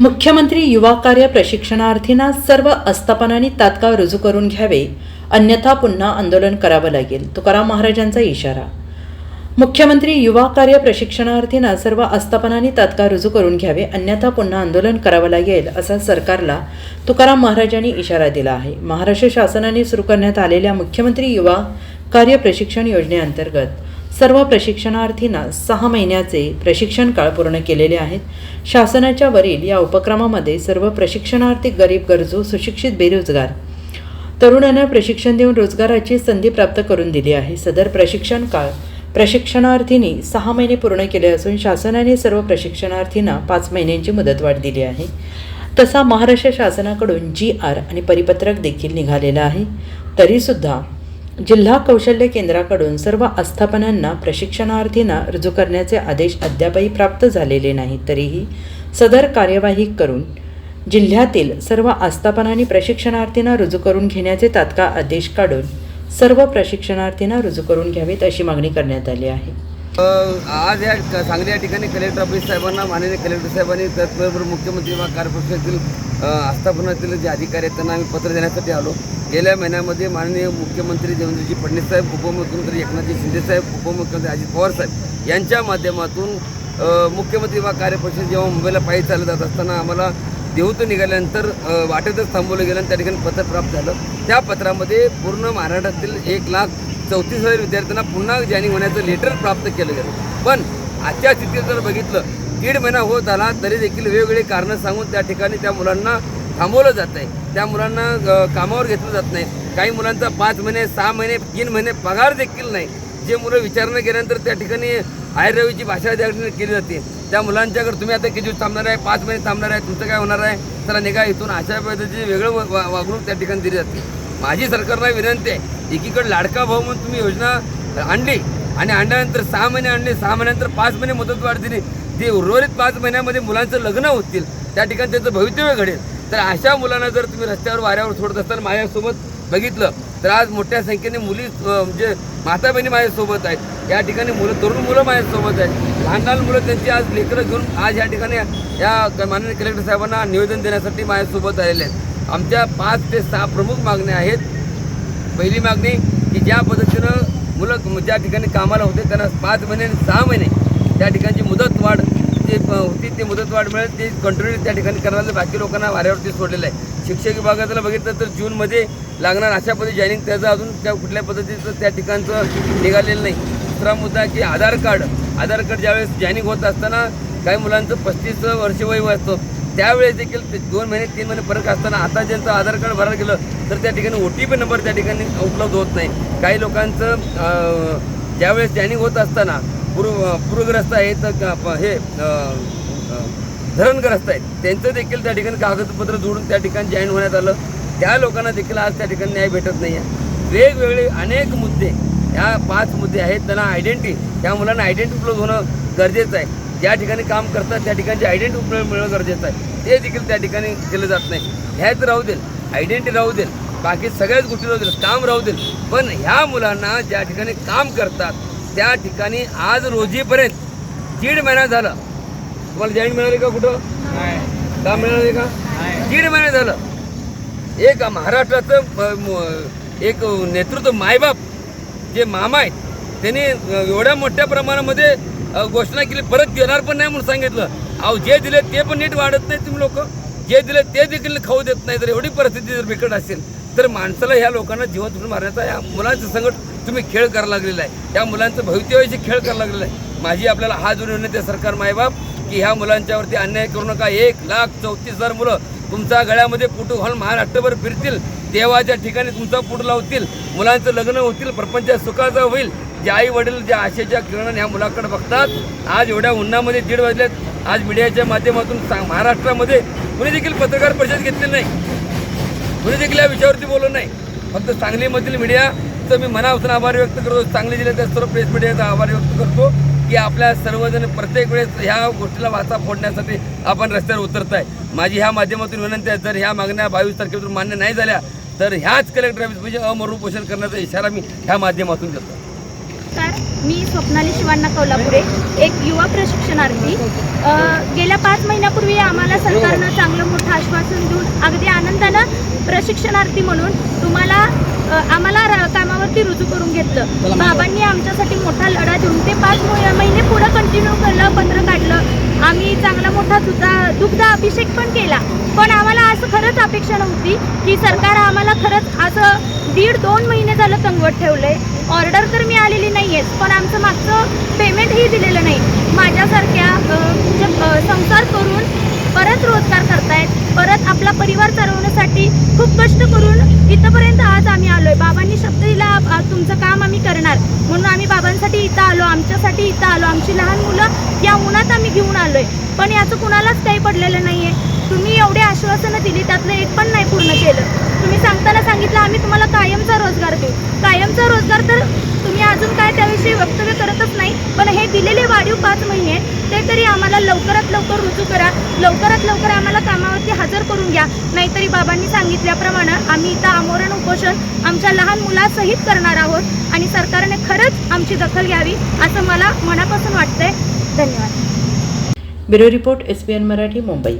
मुख्यमंत्री युवा कार्य प्रशिक्षणार्थींना सर्व आस्थापनांनी तात्काळ रुजू करून घ्यावे. अन्यथा पुन्हा आंदोलन करावं लागेल. तुकाराम महाराजांचा इशारा. मुख्यमंत्री युवा कार्य प्रशिक्षणार्थींना सर्व आस्थापनांनी तात्काळ रुजू करून घ्यावे. अन्यथा पुन्हा आंदोलन करावं लागेल असा सरकारला तुकाराम महाराजांनी इशारा दिला आहे. महाराष्ट्र शासनाने सुरू करण्यात आलेल्या मुख्यमंत्री युवा कार्य प्रशिक्षण योजनेअंतर्गत सर्व प्रशिक्षणार्थींना सहा महिन्याचे प्रशिक्षण काळ पूर्ण केलेले आहेत. शासनाच्या वरील या उपक्रमामध्ये सर्व प्रशिक्षणार्थी गरीब गरजू सुशिक्षित बेरोजगार तरुणांना प्रशिक्षण देऊन रोजगाराची संधी प्राप्त करून दिली आहे. सदर प्रशिक्षण काळ प्रशिक्षणार्थींनी सहा महिने पूर्ण केले असून शासनाने सर्व प्रशिक्षणार्थींना पाच महिन्यांची मुदतवाढ दिली आहे. तसा महाराष्ट्र शासनाकडून जी आर आणि परिपत्रक देखील निघालेलं आहे. तरीसुद्धा जिल्हा कौशल्य केंद्राकडून सर्व आस्थापनांना प्रशिक्षणार्थींना रुजू करण्याचे आदेश अद्यापही प्राप्त झालेले नाहीत. तरीही सदर कार्यवाही करून जिल्ह्यातील सर्व आस्थापनांनी प्रशिक्षणार्थींना रुजू करून घेण्याचे तात्काळ आदेश काढून सर्व प्रशिक्षणार्थींना रुजू करून घ्यावेत अशी मागणी करण्यात आली आहे. आज या सांगली या ठिकाणी कलेक्टर ऑफिस साहेबांना माननीय कलेक्टर साहेबांनी त्याचबरोबर मुख्यमंत्री व कार्यपरिषदेतील आस्थापनातील जे अधिकारी आहेत त्यांना आम्ही पत्र देण्यासाठी आलो. गेल्या महिन्यामध्ये माननीय मुख्यमंत्री देवेंद्रजी फडणवीस साहेब उपमुख्यमंत्री एकनाथजी शिंदे साहेब उपमुख्यमंत्री अजित पवार साहेब यांच्या माध्यमातून मुख्यमंत्री व कार्यपरिषद जेव्हा मुंबईला पायी चालत जात असताना आम्हाला देहूतून निघाल्यानंतर वाटेतच थांबवलं गेलं आणि त्या ठिकाणी पत्र प्राप्त झालं. त्या पत्रामध्ये पूर्ण महाराष्ट्रातील एक लाख चौतीस हजार विद्यार्थ्यांना पुन्हा जॉईनिंग होण्याचं लेटर प्राप्त केलं गेलं. पण आजच्या स्थितीत जर बघितलं दीड महिना होत आला तरी देखील वेगवेगळे कारणं सांगून त्या ठिकाणी त्या मुलांना थांबवलं जात आहे त्या मुलांना कामावर घेतलं जात नाही. काही मुलांचा पाच महिने सहा महिने तीन महिने पगार देखील नाही. जे मुलं विचारणं केल्यानंतर त्या ठिकाणी आयरवीची भाषा त्या ठिकाणी केली जाते. त्या मुलांच्याकडे तुम्ही आता किती दिवस थांबणार आहे पाच महिने थांबणार आहे तुमचं काय होणार आहे? त्याला निघा इथून. अशा पद्धतीची वेगळं वा- वागणूक त्या ठिकाणी दिली जाते. माझी सरकारला विनंती आहे एकीकडे लाडका भाऊ म्हणून तुम्ही योजना आणली आणि आणल्यानंतर सहा महिने आणले सहा महिन्यानंतर पाच महिने मुदतवाढ दिली. ते उर्वरित पाच महिन्यामध्ये मुलांचं लग्न होतील त्या ठिकाणी त्यांचं भवितव्य घडेल. तर अशा मुलांना जर तुम्ही रस्त्यावर वाऱ्यावर सोडत असताना माझ्यासोबत बघितलं तर आज मोठ्या संख्येने मुली म्हणजे माता बहिणी माझ्यासोबत आहेत. या ठिकाणी मुलं तरुण मुलं माझ्यासोबत आहेत. लहान लहान मुलं त्यांची आज लेकरं घेऊन आज या ठिकाणी या माननीय कलेक्टर साहेबांना निवेदन देण्यासाठी माझ्यासोबत आलेले आहेत. आमच्या पाच ते सहा प्रमुख मागण्या आहेत. पहिली मागणी की ज्या पद्धतीनं मुलं ज्या ठिकाणी कामाला होते त्यांना पाच महिने आणि सहा महिने त्या ठिकाणची मुदतवाढ जे होती ते मुदतवाढ मिळेल. ते कंटिन्यू त्या ठिकाणी करायला बाकी लोकांना वाऱ्यावरती सोडलेलं आहे. शिक्षक विभागाला बघितलं तर जूनमध्ये लागणार अशा पद्धती जॉईनिंग त्याचं अजून त्या कुठल्या पद्धतीचं त्या ठिकाणचं निघालेलं नाही. दुसरा मुद्दा की आधार कार्ड. आधार कार्ड ज्यावेळेस जॉईनिंग होत असताना काही मुलांचं पस्तीस वर्ष वय असतं. त्यावेळेस देखील ते दोन महिने तीन महिने फरक असताना आता ज्यांचं आधार कार्ड भरायला गेलं तर त्या ठिकाणी ओ टी पी नंबर त्या ठिकाणी उपलब्ध होत नाही. काही लोकांचं ज्यावेळेस स्कॅनिंग होत असताना पूर्व पूरग्रस्त आहेत हे धरणग्रस्त आहेत त्यांचं देखील त्या ठिकाणी कागदपत्र जोडून त्या ठिकाणी जॉईन होण्यात आलं. त्या लोकांना देखील आज त्या ठिकाणी न्याय भेटत नाही आहे वेगवेगळे अनेक मुद्दे ह्या पाच मुद्दे आहेत त्यांना आयडेंटिटी त्या मुलांना आयडेंटिटी उपलब्ध होणं गरजेचं आहे. ज्या ठिकाणी काम करतात त्या ठिकाणची आयडेंटिटी मिळणं गरजेचं आहे. ते देखील त्या ठिकाणी केलं जात नाही. ह्याच राहू देईल आयडेंटिटी राहू देईल बाकी सगळ्याच गोष्टी राहू देईल काम राहू देईल पण ह्या मुलांना ज्या ठिकाणी काम करतात त्या ठिकाणी आज रोजीपर्यंत दीड महिना झाला. तुम्हाला जॉईन मिळाले का कुठं? काम मिळाले का? दीड महिने झालं. एक महाराष्ट्राचं एक नेतृत्व मायबाप जे मामा आहेत त्यांनी एवढ्या मोठ्या प्रमाणामध्ये घोषणा केली परत देणार पण नाही म्हणून सांगितलं. अहो जे दिले ते पण नीट वाढत नाही तुम्ही लोक. जे दिले ते देखील खाऊ देत नाही तर एवढी परिस्थिती जर बिकट असेल तर माणसाला ह्या लोकांना जीवन तुटून मारण्याचा या मुलांचं संकट तुम्ही खेळ करायला लागलेला आहे. त्या मुलांचं भवितव्याशी खेळ करायला लागलेला आहे. माझी आपल्याला हा जोडून विनंती सरकार मायबाप की ह्या मुलांच्यावरती अन्याय करू नका. एक लाख चौतीस हजार मुलं तुमच्या गळ्यामध्ये पुटू घालून महाराष्ट्रभर फिरतील. देवाच्या ठिकाणी तुमचा पुट लावतील. मुलांचं लग्न होतील. प्रपंच सुखाचा होईल. जे आई वडील ज्या आशेच्या किरणाने ह्या मुलाकडे बघतात आज एवढ्या उन्हामध्ये दीड वाजलेत आज मीडियाच्या माध्यमातून सांग महाराष्ट्रामध्ये कुणी देखील पत्रकार परिषद घेतली नाही. कुणी देखील या विषयावरती बोललो नाही. फक्त सांगलीमधील मीडियाचं मी मनापासून आभार व्यक्त करतो. सांगली जिल्ह्याच्या सर्व प्रेस मीडियाचा आभार व्यक्त करतो की आपल्या सर्वजण प्रत्येक वेळेस ह्या गोष्टीला वाचा फोडण्यासाठी आपण रस्त्यावर उतरत आहे माझी ह्या माध्यमातून विनंती आहे जर ह्या मागण्या बावीस तारखेपासून मान्य नाही झाल्या तर ह्याच कलेक्टर ऑफिस म्हणजे अमरू करण्याचा इशारा मी ह्या माध्यमातून देतो. नमस्कार. मी स्वप्नाली शिवांना कोल्हापुरे एक युवा प्रशिक्षणार्थी. गेल्या पाच महिन्यापूर्वी आम्हाला सरकारनं चांगलं मोठं आश्वासन देऊन अगदी आनंदानं प्रशिक्षणार्थी म्हणून तुम्हाला कामावरती रुजू करून घेतलं. बाबांनी आमच्यासाठी मोठा लढा देऊन ते पाच महि- महिने पुढं कंटिन्यू केलं पत्र काढलं. आम्ही चांगला मोठा दुधा दुग्ध अभिषेक पण केला. पण आम्हाला असं खरंच अपेक्षा नव्हती की सरकार आम्हाला खरंच असं दीड दोन महिने झालं तंगवत ठेवलंय. ऑर्डर तर मी आलेली नाही आहेच पण आमचं मागचं पेमेंटही दिलेलं नाही. माझ्यासारख्या संसार करून परत रोजगार करतायत परत आपला परिवार चालवण्यासाठी खूप कष्ट करून इथंपर्यंत आज आम्ही आलो आहे बाबांनी शब्द दिला तुमचं काम आम्ही करणार. म्हणून आम्ही बाबांसाठी इथं आलो आमच्यासाठी इथं आलो. आमची लहान मुलं या उन्हात आम्ही घेऊन आलो आहे पण याचं कुणालाच काही पडलेलं नाही आहे तुम्ही एवढे आश्वासनं दिली त्यातलं एक पण नाही पूर्ण केलं. तुम्ही सांगताना सांगितलं आम्ही तुम्हाला कायमचा रोजगार देऊ. कायमचा रोजगार तर तुम्ही अजून काय त्याविषयी वक्त करतच नाही. पण हे दिलेले वाढीव पाच महिने ते तरी आम्हाला लवकरात लवकर रुजू करा. लवकरात लवकर आम्हाला कामावरती हजर करून घ्या. नाहीतरी बाबांनी सांगितल्याप्रमाणे आम्ही इथं आमोरण उपोषण आमच्या लहान मुलासहित करणार आहोत आणि सरकारने खरंच आमची दखल घ्यावी असं मला मनापासून वाटतंय. धन्यवाद. Bureau report S P N Marathi Mumbai.